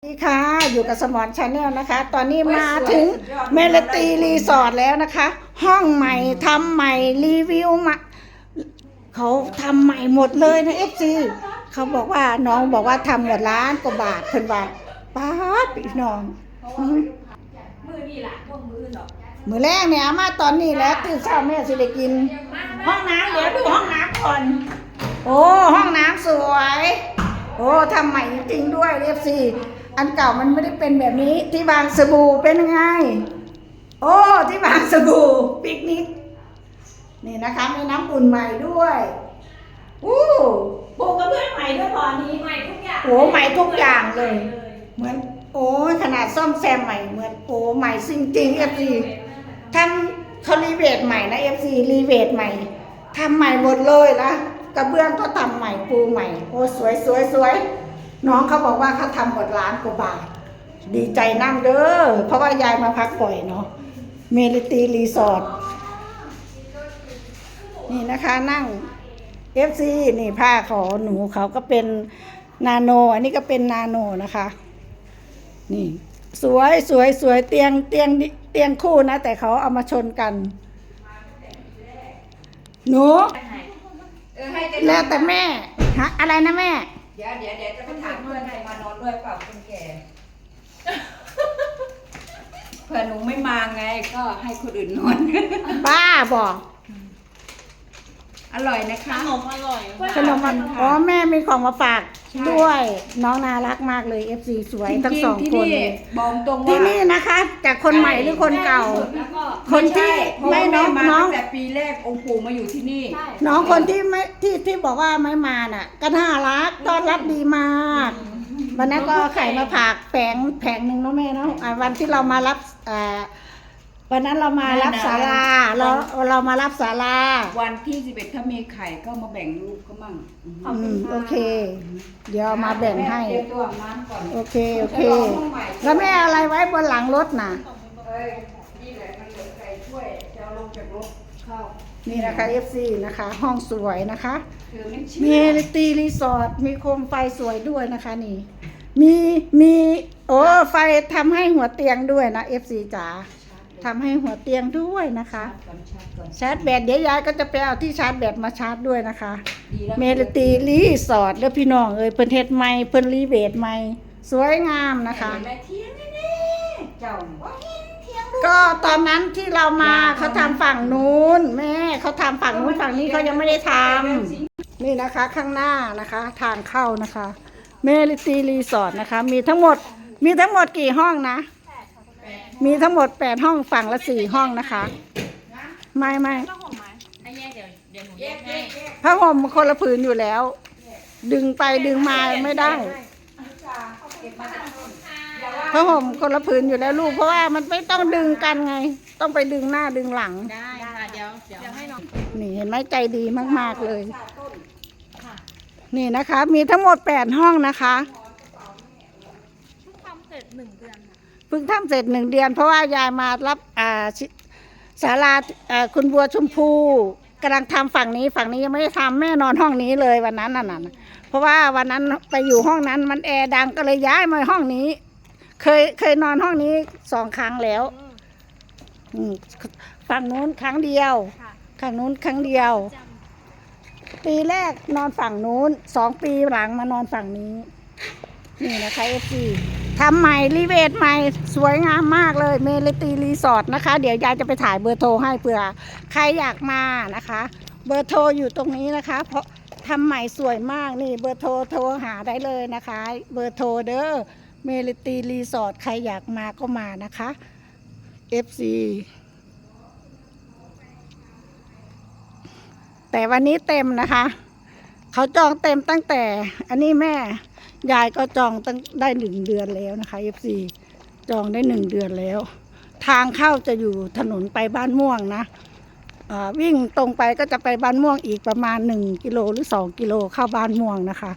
สวัสดีค่ะอยู่กับสมอนชาแนลนะคะ ตอนนี้มาถึงเมลตีรีสอร์ทแล้วนะคะ ห้องใหม่ทำใหม่รีวิวมาเขาทำใหม่หมดเลยนะเอฟซีเขาบอกว่าน้องบอกว่าทำหมดล้านกว่าบาทเพิ่นว่าป้าดพี่น้องอืมมือนี่แหละพวกมืออื่นดอกมือแรกเนี่ยอามาตอนนี้แล้วตื่นเช้าแม่สิได้กิน ห้องน้ำเดี๋ยวดูห้องน้ำก่อนโอ้ห้องน้ำสวย โอ้ทำใหม่จริงๆด้วยเอฟซี อันเก่ามันไม่ได้เป็นแบบนี้ ที่บางสบู่เป็นยังไง โอ้ที่บางสบู่ปิกนิกนี่นะคะมีน้ำอุ่นใหม่ด้วยอู้ปูกระเบื้องใหม่ด้วยตอนนี้ใหม่ทุกอย่างโอ้ใหม่ทุกอย่างเลย เหมือน โอ้ยขนาดซ่อมแซมใหม่เหมือนโอ้ใหม่จริงๆเอฟซีทำเขารีเวทใหม่นะเอฟซีรีเวทใหม่ทำใหม่หมดเลยนะกระเบื้องก็ทำใหม่ปูใหม่ โอ้สวยสวยสวย น้องเขาบอกว่าเขาทำหมดล้านกว่าบาท ดีใจนั่งเด้อเพราะว่ายายมาพักบ่อยเนาะเมลิตีรีสอร์ทนี่นะคะนั่ง FC นี่ผ้าขอหนูเขาก็เป็นนาโน อันนี้ก็เป็นนาโนนะคะ นี่ สวยสวยสวยเตียงเตียงเตียงคู่นะ แต่เขาเอามาชนกัน หนูเออให้จะแล้วแต่แม่ฮะอะไรนะแม่ เดี๋ยวเดี๋ยวเดี๋ยวจะไปถามเพื่อนให้มานอนด้วยเปล่าคนแก่เผื่อหนูไม่มาไงก็ให้คนอื่นนอนป้าบอกอร่อยนะคะขนมอร่อยขนมมันอ๋อแม่มีของมาฝาก ด้วย น้องน่ารักมากเลย FC สวยทั้งสองจริๆคนที่เลยบอกตรงว่าที่นี่นะคะ จากคนใหม่หรือคนเก่า แล้วก็คนที่ไม่ไม่ใช่น้องเพราะว่าแม่มาน้อง ตั้งแต่ปีแรกองค์ปู่มาอยู่ที่นี่ ใช่น้องคนที่ไม่ที่ที่บอกว่าไม่มาน่ะ ก็น่ารักต้อนรับดีมากวันนั้นก็เอาไข่มาผักแผงแผงหนึ่งเนาะแม่เนาะอ่าวันที่เรามารับอ่า วันนั้นเรามารับนั่นน่ะศาลาเราเรามารับศาลาวันที่สิบเอ็ดถ้ามีไข่ก็มาแบ่งลูกก็มั่งอืมอืมโอเค เดี๋ยวเอามาแบ่งให้ เตรียมตัวน้ำก่อนโอเคโอเคแล้วแม่เอาอะไรไว้บนหลังรถน่ะ เอ้ยนี่แหละมันเหลือไก่ช่วยจะเอาลงจากรถเข้านี่นะคะ FC นะคะ ห้องสวยนะคะ เธอไม่มีเชื่อลิตีรีสอร์ทมีโคมไฟสวยด้วยนะคะนี่ มีมีโอ้ไฟทำให้หัวเตียงด้วยนะ FC จ๋า ทำให้หัวเตียงด้วยนะคะก่อนชาร์จก่อนชาร์จแบตเดี๋ยวยายก็จะไปเอาที่ชาร์จแบตมาชาร์จด้วยนะคะดีแล้วเมลตีรีสอร์ทแล้วพี่น้องเอ้ยเพิ่นเฮ็ดใหม่เพิ่นรีเวทใหม่สวยงามนะคะเห็นไหมเที่ยงแน่ๆเจ้าว่าเห็นเที่ยงก็ตอนนั้นที่เรามาเขาทำฝั่งนู้นแม่เขาทำฝั่งนู้นฝั่งนี้เขายังไม่ได้ทำนี่นะคะข้างหน้านะคะ ทางเข้านะคะ เมลิตีรีสอร์ทนะคะ มีทั้งหมดมีทั้งหมดกี่ห้องนะ มีทั้งหมดแปดห้องฝั่งละสี่ห้องนะคะ ไม่ไม่ต้องหอมไหมไอ้แยกเดี๋ยวเดี๋ยวหนูแยกให้ผ้าห่มคนละผืนอยู่แล้ว ดึงไปดึงมาไม่ได้ผ้าห่มคนละผืนอยู่แล้วลูกเพราะว่ามันไม่ต้องดึงกันไง ต้องไปดึงหน้าดึงหลังได้ค่ะเดี๋ยวเดี๋ยวให้น้องนี่เห็นไหมใจดีมาก ๆเลยค่ะนี่นะคะ มีทั้งหมดแปดห้องนะคะเพิ่งทำเสร็จหนึ่งเดือนค่ะ เพิ่งทำเสร็จหนึ่งเดือน เพราะว่ายายมารับอ่าชิศาลาอ่าคุณบัวชมพูกำลังทำฝั่งนี้ฝั่งนี้ยังไม่ได้ทำแม่นอนห้องนี้เลยวันนั้นน่ะนะเพราะว่าวันนั้นไปอยู่ห้องนั้นมันแอร์ดังก็เลยย้ายมาห้องนี้ เคยเคยนอนห้องนี้สองครั้งแล้วอืมฝั่งนู้นครั้งเดียวฝั่งนู้นครั้งเดียว ปีแรกนอนฝั่งนู้นสองปีหลังมานอนฝั่งนี้ นี่นะคะเอฟซี ทำใหม่รีเวทใหม่สวยงามมากเลยเมลตีรีสอร์ทนะคะ เดี๋ยวยายจะไปถ่ายเบอร์โทรให้เผื่อใครอยากมานะคะ เบอร์โทรอยู่ตรงนี้นะคะ เพราะทำใหม่สวยมากนี่เบอร์โทรโทรหาได้เลยนะคะ เบอร์โทรเด้อเมลตีรีสอร์ทใครอยากมาก็มานะคะ FC แต่วันนี้เต็มนะคะ เขาจองเต็มตั้งแต่ อันนี้แม่ ยายก็จองตั้งได้หนึ่งเดือนแล้วนะคะ FC จองได้หนึ่งเดือนแล้ว ทางเข้าจะอยู่ถนนไปบ้านม่วงนะวิ่งตรงไปก็จะไปบ้านม่วงอีกประมาณหนึ่งกิโลหรือสองกิโลเข้าบ้านม่วงนะคะ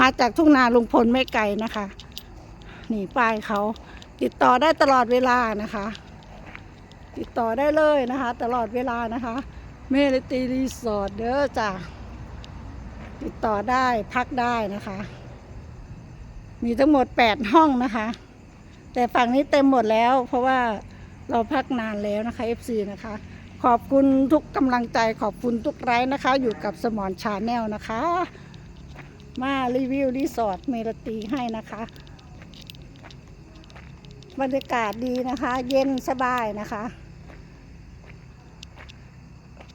มาจากทุ่งนาลุงพลไม่ไกลนะคะนี่ป้ายเขาติดต่อได้ตลอดเวลานะคะ ติดต่อได้เลยนะคะ ตลอดเวลานะคะ เมลตีรีสอร์ทเด้อจ้ะ ติดต่อได้พักได้นะคะ มีทั้งหมดแปดห้องนะคะ แต่ฝั่งนี้เต็มหมดแล้ว เพราะว่าเราพักนานแล้วนะคะ FC นะคะ ขอบคุณทุกกำลังใจขอบคุณทุกไลค์นะคะ อยู่กับสมอนชาแนลนะคะ มารีวิวรีสอร์ทเมรตีให้นะคะบรรยากาศดีนะคะ เย็นสบายนะคะ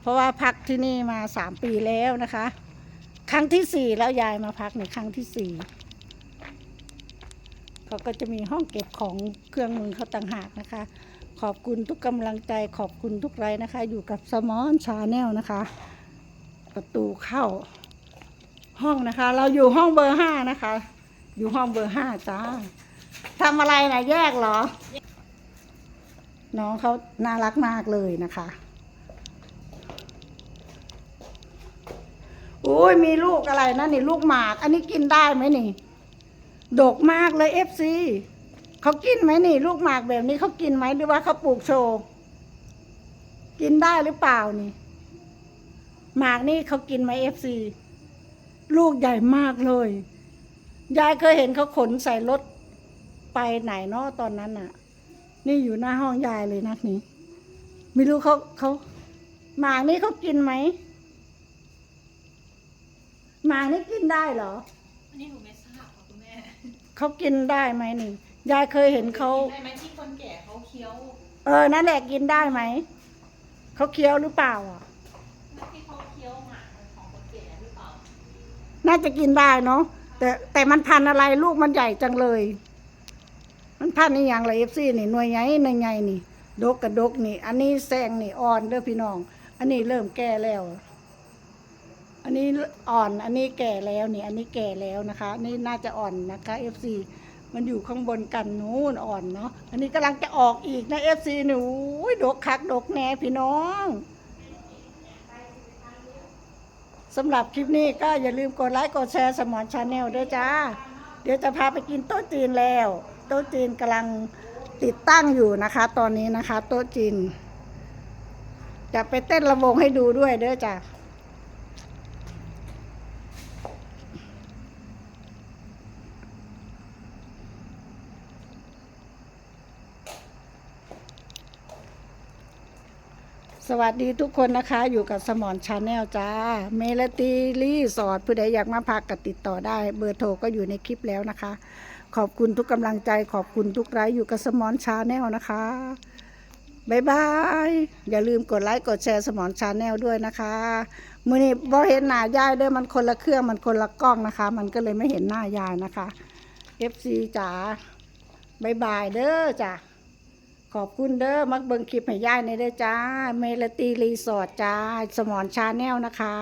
เพราะว่าพักที่นี่มาสามปีแล้วนะคะ ครั้งที่สี่แล้วยายมาพักในครั้งที่สี่เขาก็จะมีห้องเก็บของเครื่องมือเขาต่างหากนะคะ ขอบคุณทุกกำลังใจขอบคุณทุกไลค์นะคะ อยู่กับสมอนชาแนลนะคะ ประตูเข้า ห้องนะคะ เราอยู่ห้องเบอร์ห้านะคะ อยู่ห้องเบอร์ห้าจ้าทำอะไรนะแยกเหรอ น้องเขาน่ารักมากเลยนะคะ อ้ยมีลูกอะไรนะนี่ลูกหมาก อันนี้กินได้ไหมนี่ ดกมากเลยเอฟซีเขากินไหมนี่ ลูกหมากแบบนี้เขากินไหมหรือว่าเขาปลูกโชว์กินได้หรือเปล่านี่หมากนี่เขากินไหมเอฟซีลูกใหญ่มากเลย ยายเคยเห็นเขาขนใส่รถไปไหนเนาะตอนนั้นน่ะ นี่อยู่หน้าห้องยายเลยนะนี่ไม่รู้เขาเขาหมากนี่เขากินไหม หมากนี่กินได้เหรอ อันนี้หนูไม่ทราบค่ะคุณแม่เขากินได้ไหมนี่ ยายเคยเห็นเขา ได้ไหมที่คนแก่เขาเคี้ยวเออ นั่นแหละกินได้ไหม เขาเคี้ยวหรือเปล่าอะ ที่เขาเคี้ยวหมากของคนแก่หรือเปล่าน่าจะกินได้เนาะ แต่แต่มันพันธุ์อะไรลูกมันใหญ่จังเลย มันพันธุ์นี่อย่างไรเอฟซีนี่หน่วยใหญ่หน่วยใหญ่นี่ ดกกับดกนี่ อันนี้แซงนี่อ่อนเด้อพี่น้อง อันนี้เริ่มแก่แล้วอั นนี้อ่อนอันนี้แก่แล้วเนี่ยอันนี้แก่แล้วนะคะ นี่น่าจะอ่อนนะคะเอซมันอยู่ข้างบนกันนู้นอ่อนเนาะอันนี้กำลังจะออกอีกนะเอฟซีหนูดกคักดกแน่พี่น้องสำหรับคลิปนี้ก็อย่าลืมกดไลค์กดแชร์สมอนชาแนลด้วยจ้า เดี๋ยวจะพาไปกินโต๊ะจีนแล้ว โต๊ะจีนกำลังติดตั้งอยู่นะคะ ตอนนี้นะคะ โต๊ะจีน จะไปเต้นระวงให้ดูด้วยเด้อจ้า สวัสดีทุกคนนะคะอยู่กับสมอนชาแนลจ้า เมลตีรีสอร์ทผู้ใดอยากมาพักก็ติดต่อได้ เบอร์โทรก็อยู่ในคลิปแล้วนะคะ ขอบคุณทุกกำลังใจ ขอบคุณทุกไลค์อยู่กับสมอนชาแนลนะคะบายบาย อย่าลืมกดไลค์กดแชร์สมอนชาแนลด้วยนะคะมือนี้บอเห็นหน้ายายเด้อมันคนละเครื่องมันคนละกล้องนะคะ มันก็เลยไม่เห็นหน้ายายนะคะ FC จ๋าบายบายเด้อจ้ะ ขอบคุณเด้อมักเบิงคลิปให้ย่ายในเด้อจ้า เมลตีรีสอร์ทจ้า สมอนชาแนลนะคะ